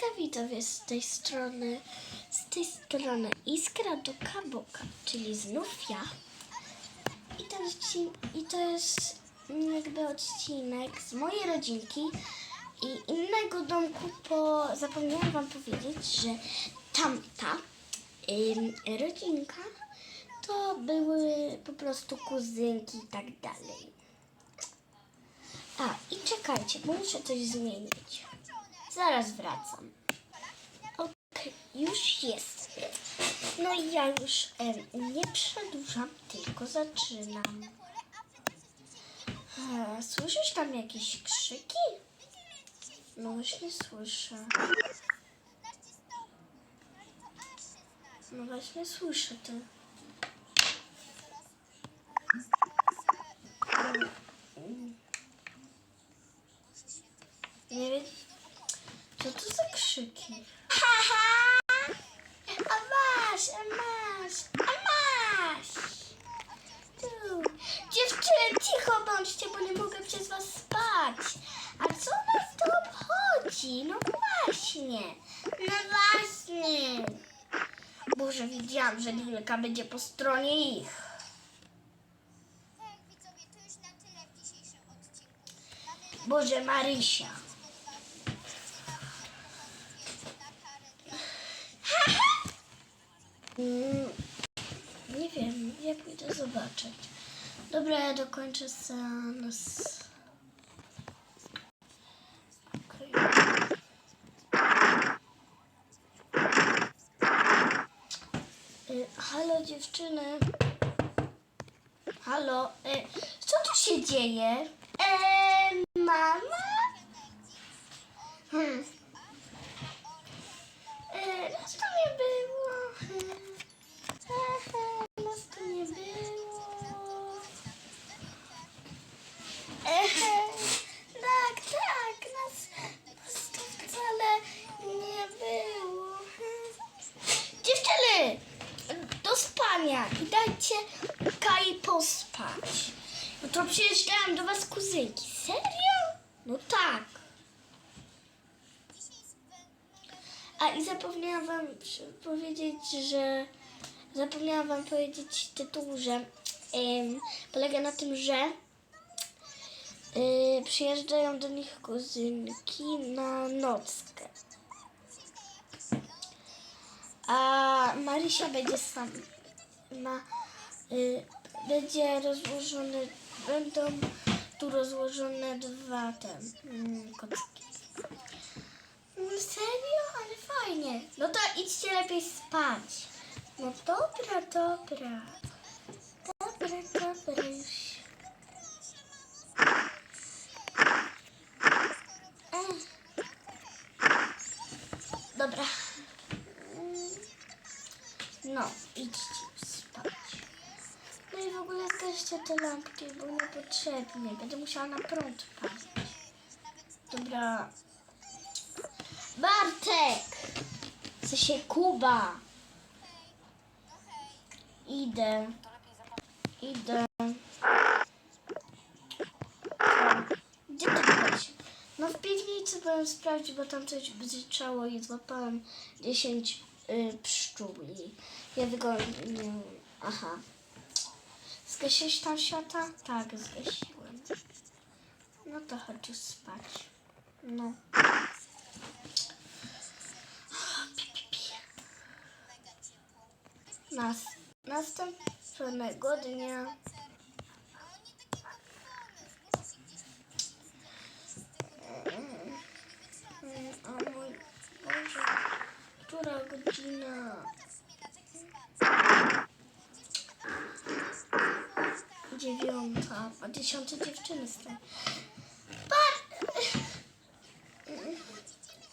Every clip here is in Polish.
Hejka widzowie z tej strony, z tej strony Iskra do Kaboka, czyli znów ja. I to, odcin- I to jest jakby odcinek z mojej rodzinki i innego domku, bo zapomniałam wam powiedzieć, że tamta ym, rodzinka to były po prostu kuzynki i tak dalej. A, i czekajcie, bo muszę coś zmienić. Zaraz wracam. Okej, już jest. No i ja już em, nie przedłużam, tylko zaczynam. Słyszysz tam jakieś krzyki? No właśnie słyszę. No właśnie słyszę to. Nie wiem, co to za krzyki? Haha! A masz, a masz, a masz! Tu. Dziewczyny, cicho bądźcie, bo nie mogę przez was spać. A co nas to obchodzi? No właśnie, no właśnie. Boże, będzie po stronie ich. Boże, Marysia. nie wiem, ja pójdę zobaczyć. Dobra, ja dokończę seans. Y, Halo dziewczyny. Halo, y, co tu się dzieje? E, mama? Hmm. Pospać. No to przyjeżdżałem do was kuzynki. Serio? No tak. A i zapomniałam wam powiedzieć, że zapomniałam wam powiedzieć tytuł, że em, polega na tym, że y, przyjeżdżają do nich kuzynki na nockę. A Marysia będzie sam na y, będzie rozłożone będą tu rozłożone dwa te mm. Mm, Serio? Ale fajnie. No to idźcie lepiej spać. No dobra, dobra. Dobra, dobra już. Dobra. Mm. No, idźcie zgaście te lampki, bo niepotrzebnie. Będę musiała na prąd palić. Dobra. Bartek! W sensie Kuba. Idę. Idę. Gdzie ty byłeś? No w piwnicy byłem sprawdzić, bo tam coś bzyczało i złapałem 10 y, pszczół i ja nie Aha. Zgasiłeś tam świata? Tak, zgasiłem. No to chodź spać. No. Nas, następnego dnia. Mm, O mój Boże, która godzina? Dziewiąta, a dziesiąta dziewczyny z. Par...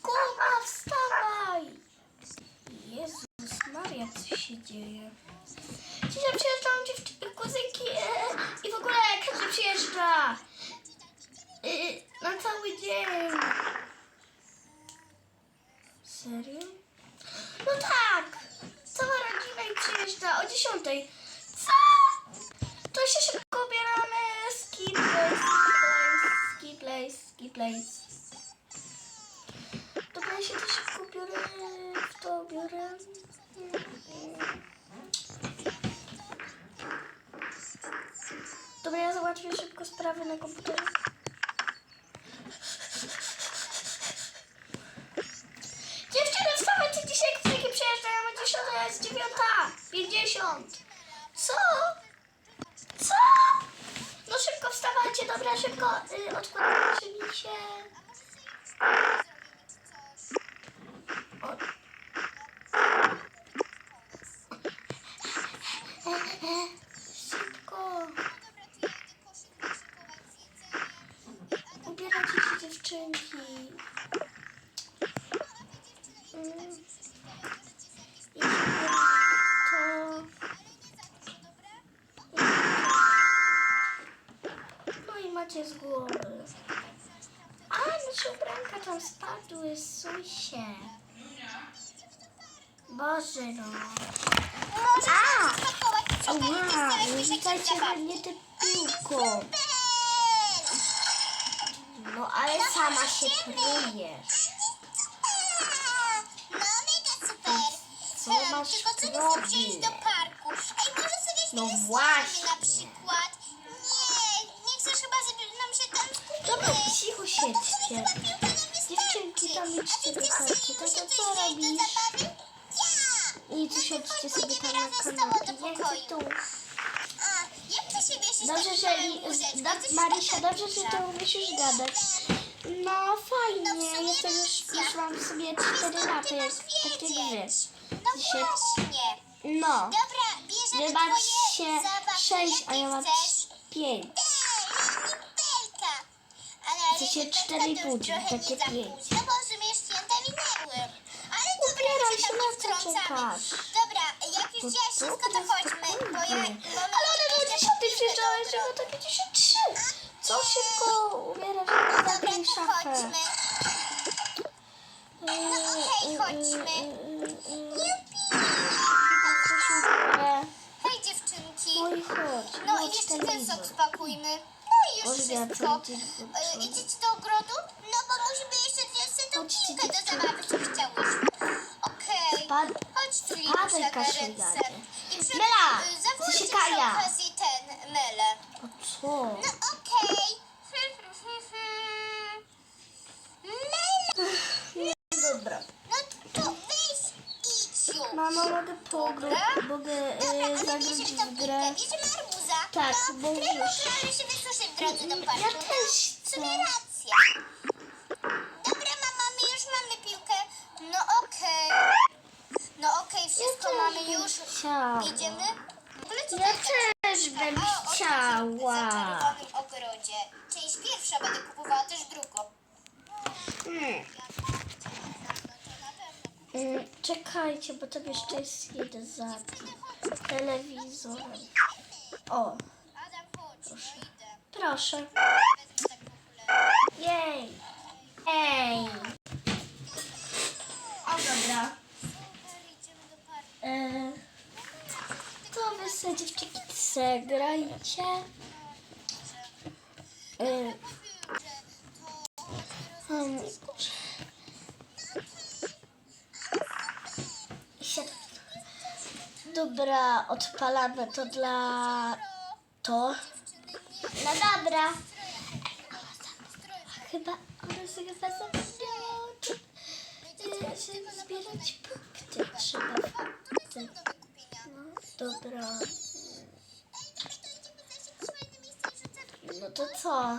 Kuba, wstawaj! Jezus Maria, co się dzieje? Dzisiaj przyjeżdżają dziewczyny, kuzynki e, i w ogóle każdy przyjeżdża. E, na cały dzień. Serio? No tak! Cała rodzina i przyjeżdża o dziesiątej. Place. Dobra, ja się to szybko to biorę. Dobra, ja załatwię szybko sprawy na komputerze. Dziewczyny, wstawajcie, dzisiaj elektryki przyjeżdżają o 10, a jest 9.50. Co? Co? No wstawajcie, dobra, szybko y, odkładajcie mi się. No. A! Nie rzucajcie we mnie tę piłką. No ale sama się prujesz. No mega super! Co masz Tylko co nie chcę do parku? Ej, może sobie No śpiewać z właśnie. na przykład? Nie, nie chcesz chyba, żeby nam się tam skupili. Dobra, cicho siedźcie. Dziewczynki, tam idźcie do karty. coś co robisz? I tu siedźcie sobie tam na kanapie. tu. A, jak ty się wiesz, Dobrze, że Marysia, dobrze, że ty umiesz już gadać. No fajnie, jestem już, już mam sobie 4 lata, jak takie gry. No właśnie. No, wy macie 6, a ja mam chcesz. 5. Belka. Ale Chcecie cztery to już budzi, trochę takie pięć. późno, bo w sumie święta minęły. Ale dobra, Ubieraj my się, czekasz? Dobra, jak już To wzięłaś wszystko, to chodźmy. Bo ja, bo my Ale one do jeszcze 10 kupimy przyjeżdżałeś, dobro. że to 53. Co szybko ubierasz No na dobra, to szafę? chodźmy. No okej, chodźmy. Hej dziewczynki. No i chodź, No i jeszcze ten sok spakujmy. No i już Olga, wszystko. do E? Idziecie do ogrodu? No bo musimy jeszcze wziąć Chodźcie, piłkę do dziewczynki. zabawy, I przy... Mela, Zawołajcie ty się kaja. okazji ten, Melę. O co? No okej. Mela, Dobra. no to weź idź już. Mamo, mogę pograć, mogę Dobra, e, ale zagrać w piłkę, grę. bierzemy arbuza. Tak, no, bo już- się w drodze do parku. Ja też W sumie chcę. racja. Wszystko Ja mamy już. chciała. Idziemy? Ja też bym chciała. W zaczarowanym ogrodzie. Część pierwsza będę kupowała też drugą. Mm. Czekajcie, bo tam jeszcze jest jeden za telewizorem. O, Adam, chodź, no idę. proszę. Wezmę tak. Jej. Ej. O, dobra. E, to wy sobie dziewczynki se grajcie. E, siad- Dobra, odpalamy to dla to. No dobra. Chyba one sobie chyba że zbierać punkty trzeba wykupienia. No, dobra. No to co?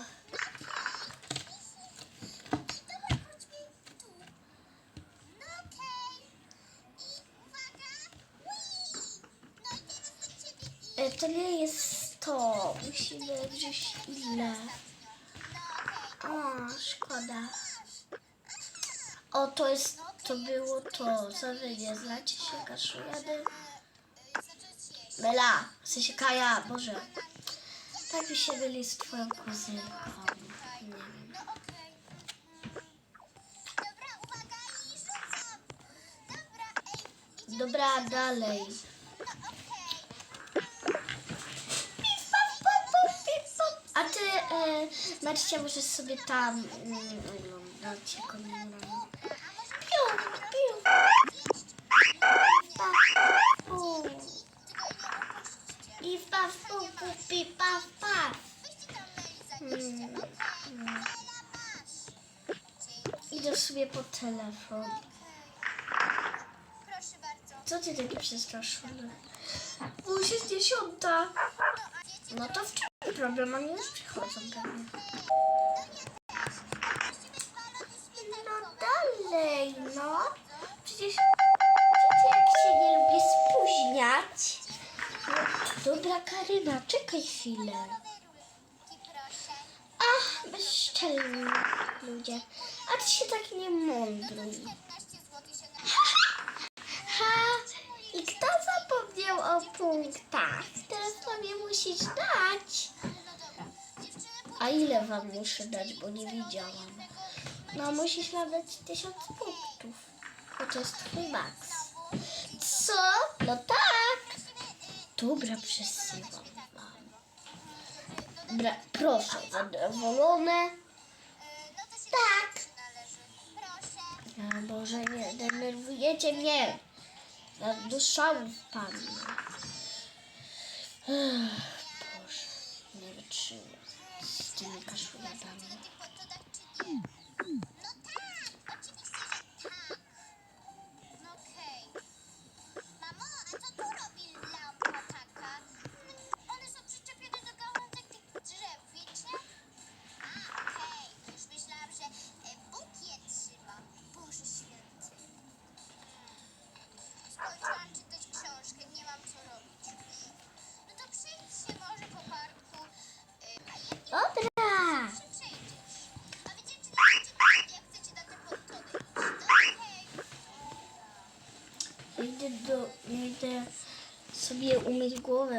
E, To nie jest to. Musimy wziąć ile. O, szkoda. O, to jest, to było to. Co wy nie znacie się, kaszujady? Y. Mela, w sensie Kaja, Boże. Tak by się byli z twoją kuzynką. Nie wiem. No. Mm. Dobra, dalej. No. A ty, e, Marcia, możesz sobie tam mm, oglądać, jak oni kupi pas Idę sobie po telefon. Co ty taki przestraszony? Bo jest dziesiąta. No to w czym problem? Oni już przychodzą. No dalej, no. Przecież jak się nie lubię spóźniać. Dobra, Karyna, czekaj chwilę. Ach, bezczelni ludzie. A ty się tak nie mądruj. 15 zł się na... Ha! I kto zapomniał o punktach? Teraz sobie musisz dać. A ile wam muszę dać, bo nie widziałam. No musisz nam dać tysiąc punktów. Bo to jest twój maks. Co? No tak. Dobra, przesyłam wam. Bra, proszę, zadowolone? Tak. Ja Boże, nie denerwujecie mnie. Wpadnę. Ech, Boże, nie wytrzymam z tymi kaszulami.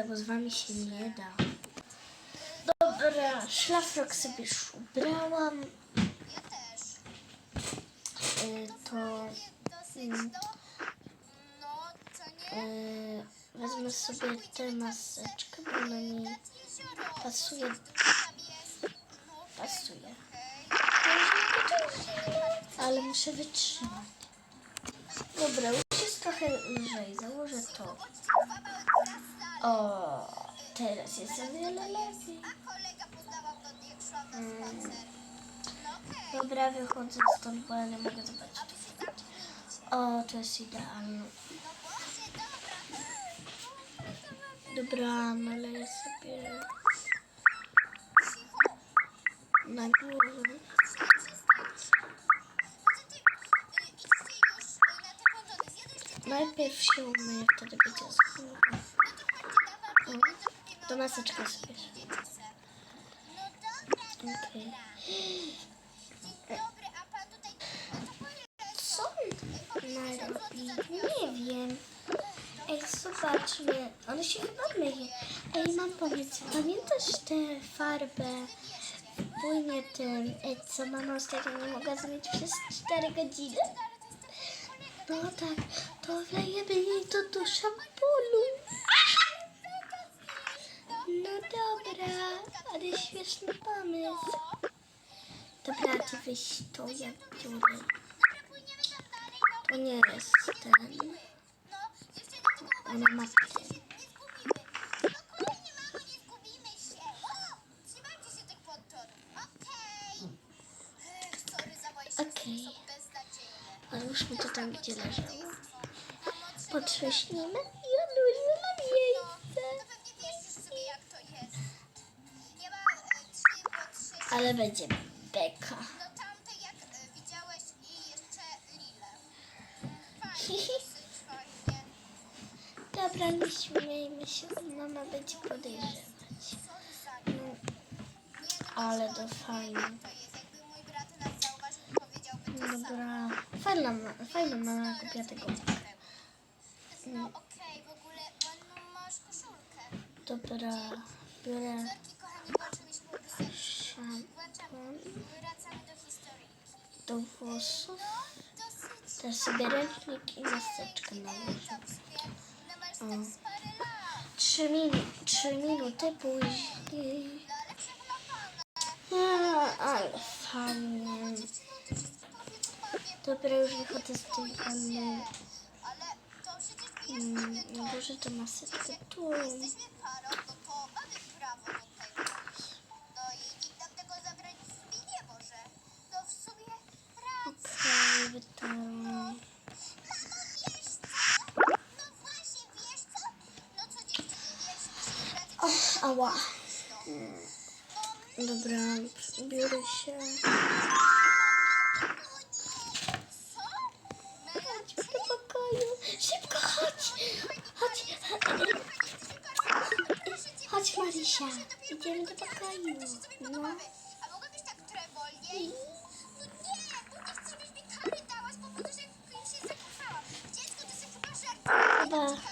Bo z wami się nie da. Dobra, szlafrok sobie już ubrałam. Ja też. Y, to Mm. y, wezmę sobie tę maseczkę, bo Nad jezioro. pasuje. Pasuje. Ale muszę wytrzymać. Dobra, już jest trochę lżej. Założę to. O, teraz jest o wiele lepiej. Mm. No. Dobra, wychodzę stąd, bo ja nie mogę zobaczyć. O, to jest idealne. No dobra. Naleję sobie na głowę. Najpierw się umyję, wtedy będzie z głowy. To maseczkę sobie. Okej. Co ona robi? Nie wiem. Ej, zobaczmy. One się chyba myje. Ej, mam pomysł. Pamiętasz tę farbę płynie tym, ej, co mama ostatnio nie mogła zmyć przez 4 godziny? No tak, to wlejemy jej do szamponu. No dobra, ale śmieszny pomysł. Dobra, ty weź to, ja biorę. To nie jest ten. Ona ma ten. Okej. Beznadziejne. Ale już mi to tam gdzie leżało. Potrześnijmy Ale będzie beka. No tamte, jak e, widziałeś, i jeszcze lile. Fajnie, dosyć fajnie. Dobra, nie śmiejmy się, mama będzie podejrzewać. Sorry za nie. No, Nie, no, ale to fajne. To jest, jakby mój brat nas zauważył, to powiedziałby to samo. Dobra, fajna, ma- fajna mama kupiła tego. No okej, w ogóle ładną masz koszulkę. Dobra, biorę wracamy do historii. do włosów. Teraz sobie ręcznik i maseczkę nałożę. O. Trzy, minu- trzy minuty później. No ale fajnie. Dobra, już wychodzę z tej wanny. Ale to przecież wiesz, Mm, sobie to. Maseczkę tu. Ała. Mm. Dobra, biorę się. Chodź do pokoju. Szybko, chodź. Chodź. Chodź, Marysia. Idziemy do pokoju. No. A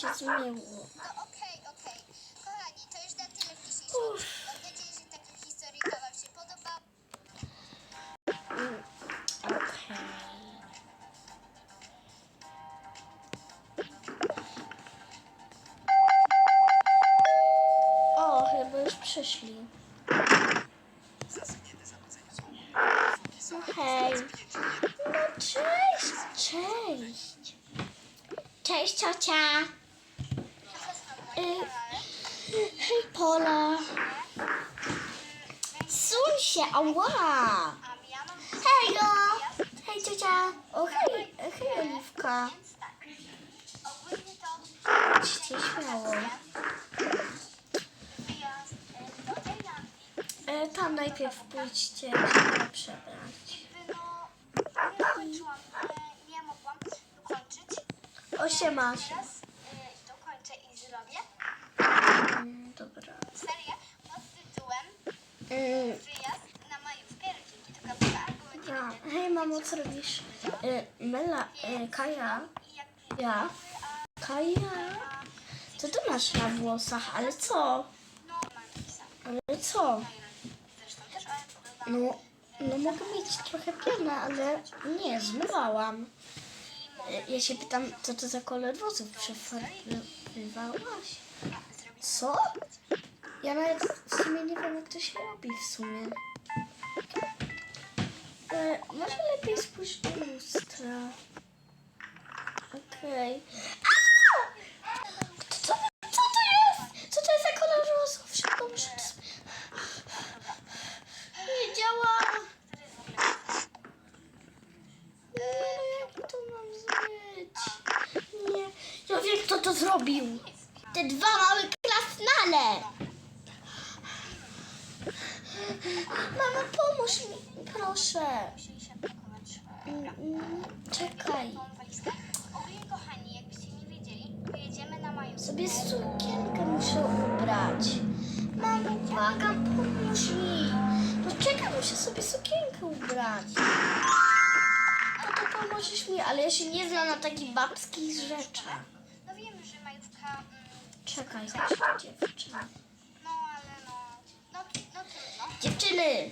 się zmieniło. No okej, okej. Kochani, to już na tyle w dzisiejszym Uff. odcinku. Mam nadzieję, że takie historyjka wam się. O, chyba już przyszli. No hej. No cześć, cześć. Cześć ciocia. Hej Pola. Suń się, ała. Hejo! Hej ciocia! O hej, hej Oliwka. Idźcie śmiało. E, tam najpierw pójdźcie się przebrać. Jakby no, nie dokończyłam, y, nie mogłam dokończyć. Osiema się. Teraz y, dokończę i zrobię Mm, Dobra. serię pod tytułem Mm, Wyjazd na majówkę rodzinki do Hej mamo, co robisz? E, Mela, e, Kaja, ja. Kaja. Co ty masz na włosach? Ale co? Ale co? No, no mogę mieć trochę pianę, ale nie, zmywałam. E, Ja się pytam, co to za kolor włosów przefarbowałaś? Co? Ja nawet w sumie nie wiem, jak to się robi w sumie. E, może lepiej spójrz do lustra. Okej. A! Co, co to jest? Co to jest za kolor włosów? Szybko muszę. Nie działa. Nie, jak to mam zrobić? Nie. Ja wiem, kto to zrobił. Te dwa małe krasnale. Mama, pomóż mi, proszę. Czekaj. Ogólnie, kochani, jakbyście nie wiedzieli, pojedziemy na majówkę. Sobie sukienkę muszę ubrać. Mamo, błagam, pomóż mi. No czekaj, muszę sobie sukienkę ubrać. No to pomożesz mi, ale ja się nie znam na takich babskich rzeczach. No wiem, że majówka... Mm, Czekaj, tu dziewczyna. no, ale no... No, no trudno. Dziewczyny,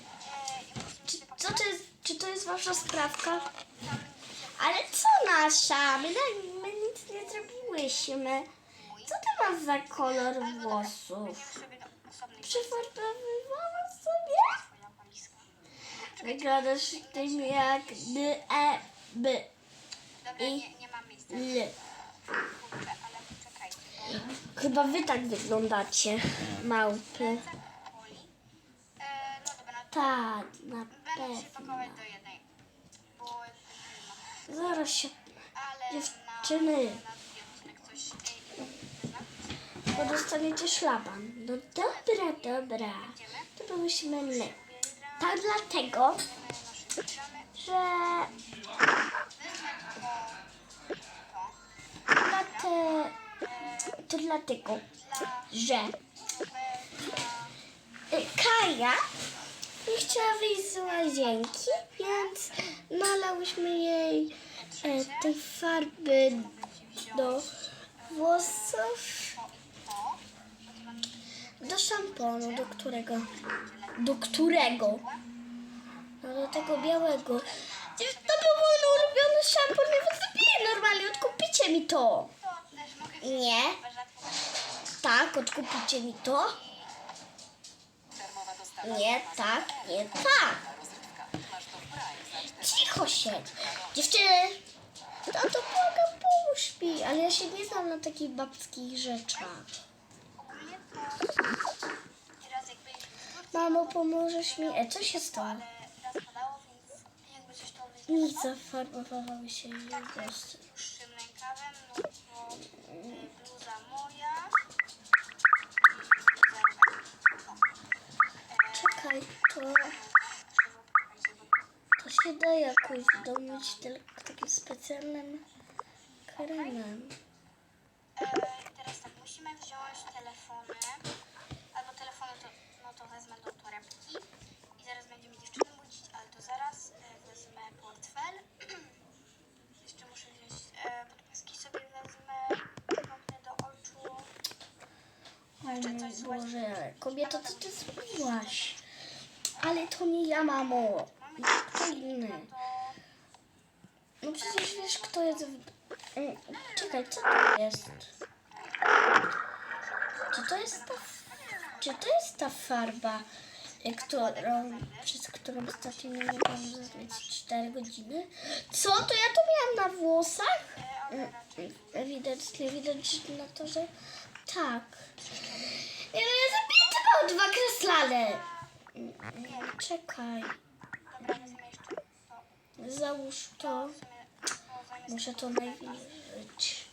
czy, co to jest, czy to jest wasza sprawka? Ale co nasza? My, my nic nie zrobiłyśmy. Co ty masz za kolor włosów? Weźmiemy sobie. Wyglądasz tym jak d, e, b, I- l. Chyba wy tak wyglądacie, małpy. Plecak Poli. E, no dobra, no to Tak, na będę się pewno. pakować do jednej. Bo. Zaraz się... Ale Dziewczyny. na, na drugi odcinek coś ej, wezmę. Bo dostaniecie szlaban. No dobra, dobra. To pomyślmy my. Tak dlatego, że... Wezmę to, to. Dla te... To dlatego, Dla że y, Kaja nie chciała wyjść z łazienki, więc nalałyśmy jej e, tej farby do włosów, do szamponu, do którego, do którego, no do tego białego. To był mój ulubiony szampon, nie wykupię normalnie, odkupicie mi to. Nie. Tak, odkupicie mi to. Nie, tak, nie, tak. Cicho się. Dziewczyny, to to błaga, pomóż mi. Ale ja się nie znam na takich babskich rzeczach. Mamo, pomożesz mi? E, co się stało? Nic, zafarbowały się jej włosy. Czekaj, to, to się da jakoś domyć tylko takim specjalnym kremem. Teraz tak, musimy wziąć telefony, albo telefony to, no to wezmę do torebki i zaraz będziemy dziewczyny budzić, ale to zaraz e, wezmę portfel. Jeszcze muszę wziąć e, podpaski sobie wezmę, kropnę do oczu. O mój Boże, kobieto, co ty zrobiłaś? Ale to nie ja, mamo. Kto inny? No przecież wiesz, kto jest... W... Mm, Czekaj, co to jest? Czy to jest ta... Czy to jest ta farba, y, którą, przez którą ostatnio nie mogłam zasnąć 4 godziny? Co? To ja to miałam na włosach? Mm, Ewidentnie widać na to, że tak. Ja tylko dwa kreslale. Mm, mm, Czekaj. Załóż to. Muszę to najwyżyć.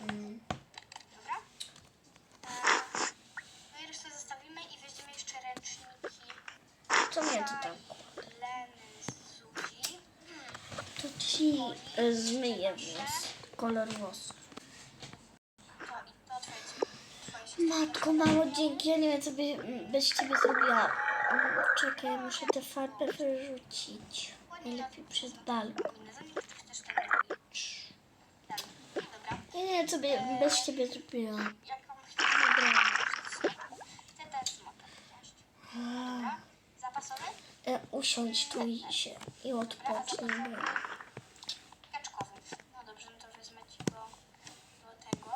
Mm. Dobra? I resztę zostawimy i weźmiemy jeszcze ręczniki Co mnie to tam? To ci e, zmyję włos. Kolor włosów. Matko, mamo, dzięki. Ja nie wiem, co by, bez ciebie zrobiła. Czekaj, muszę tę farbę wyrzucić. Najlepiej przez balkon. Nie wiem, co by bez ciebie zrobiła. Jakąś Dobra. Chcę dać smoka. Dobra. Zapasowy? E, usiądź tu i się i odpocznij. Kaczkowy. No dobrze, no to wezmę ci go do tego.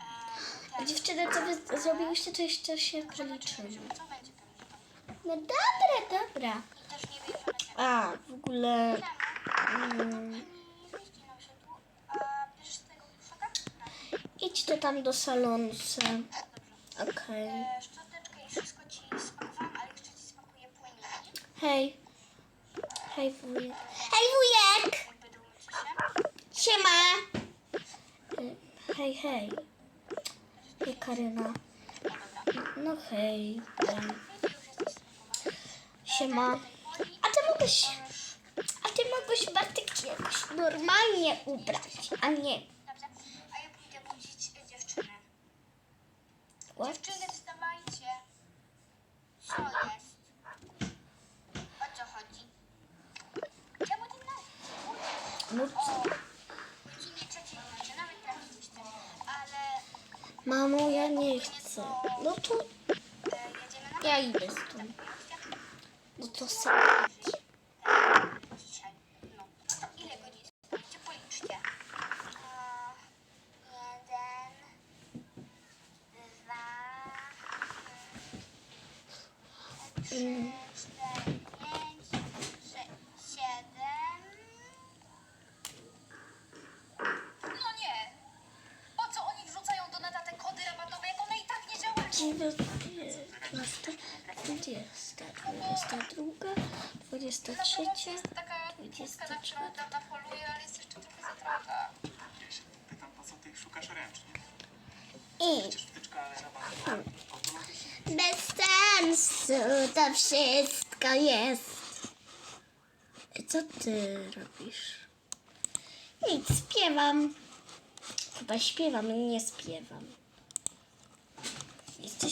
E, ten- Dziewczyny, co wy zrobiłyście, to jeszcze się Zobaczymy, policzymy. co będzie pewnie tam. No dobra, dobra. I też nie wiem, że A, w ogóle... Mm? Tak. idźcie tam do. Dobrze. Okej. Płyniki. Hej. Hej wujek. Hej wujek! Siema! Hej, hej. Hej Karyna. No hej. Em, Ty już jesteś spakowana. Siema. A ty mogłeś... A ty mogłeś Bartek jakoś normalnie ubrać, a nie... Dobrze. A ja pójdę budzić dziewczynę. What? Dziewczyny, wstawajcie. Co jest? O co chodzi? Czemu ty nas budzisz? No O, co? godzinie trzeciej w nocy, nawet trafiłyście. Ale Mamo, ja nie chcę. No to e, jedziemy na ja idę stąd. No to sam. dzisiaj. No, no to ile godzin spaliście? Policzcie. A, jeden, dwa, trzy, Mm. cztery, pięć, sześć, siedem. No nie! Po co oni wrzucają do neta te kody rabatowe, jak one i tak nie działają? Dziewiętnasta, dwudziesta, dwudziesta druga, dwudziesta Na pomoc trzecia. jest taka dwudziesta kózka, na którą od dawna poluję, ale jest jeszcze trochę za droga. Ja się pytam, po co ty ich szukasz ręcznie? I bez sensu to wszystko jest. Co ty robisz? Nic, śpiewam. Chyba śpiewam, nie śpiewam.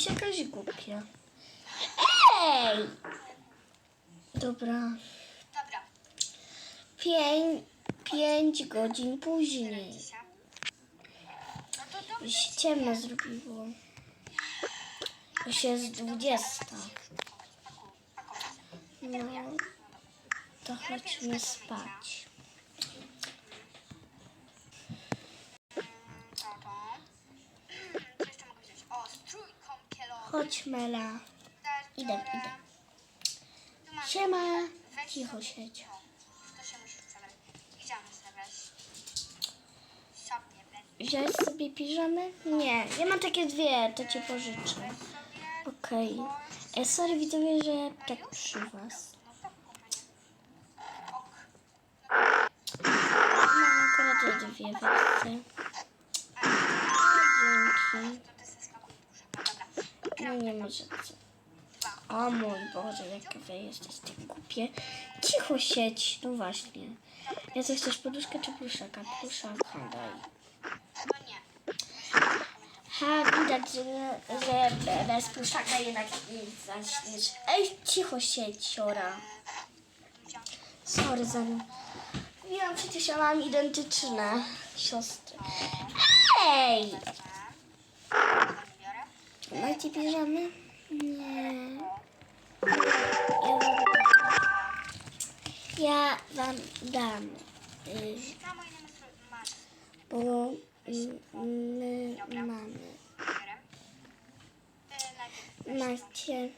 Jakaś głupia. Ej! Dobra. Dobra. Pięć, pięć godzin później. No to dobrze. Się ciemno zrobiło. Już jest dwudziesta. No, to chodźmy spać. Chodź, Mela. Idę, idę. Siema. Cicho siedź. Wziąłeś sobie piżamy? Nie, ja mam takie dwie, to ci pożyczę. Okej. E, sorry widzowie, że tak przy was. Mam akurat dwie wersje. Dzięki. To ty se skakuj duszę. Dobra. No nie może co. O mój Boże, jak wy jesteście głupie. Cicho siedź, no właśnie. Ja co chcesz, poduszkę czy pluszaka? Pluszaka daj. Ha, widać, że, że bez pluszaka jednak nie zaśniesz. Ej, cicho siedź, siora. Sorry za nie. Wiem, przecież ja mam identyczne siostry. Ej! Macie piżamy? Nie. Ja wam, dam. Y, bo my mamy. Macie.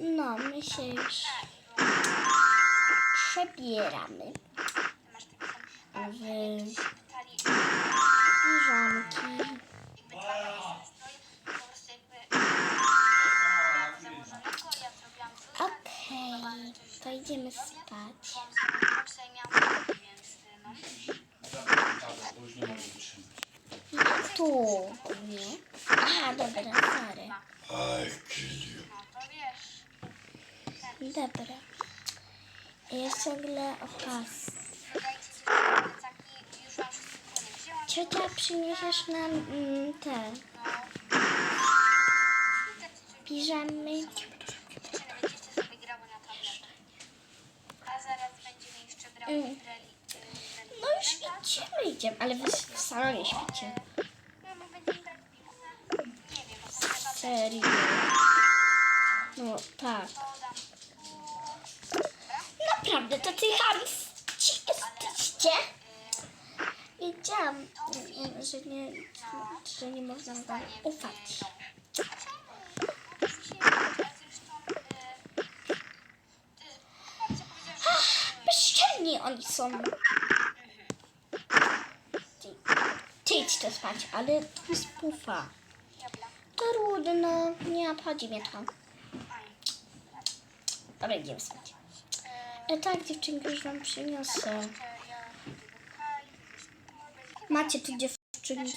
No, my się przebieramy w piżamki. Okej, to idziemy spać. Tu, nie? Aha, dobra, sorry. No to wiesz. Dobra. Ja ciągle opas. Dodajcie dziewczyny plecaki, już wam wszystko nie wzięłam. Ciocia, przyniesiesz nam mm, te piżamy? Jeszcze Mm. No już idziemy, idziemy, ale wy w salonie śpicie. Serio? No tak. Naprawdę, to ty chamści jesteście? Wiedziałam, że nie, że nie można wam ufać. Bezczelni oni są. Ty, idź to spać, ale to jest pufa. Trudno, nie obchodzi mnie to. Dobra, idziemy spać. E, tak, dziewczynki, już wam przyniosę. Macie tu dziewczynki.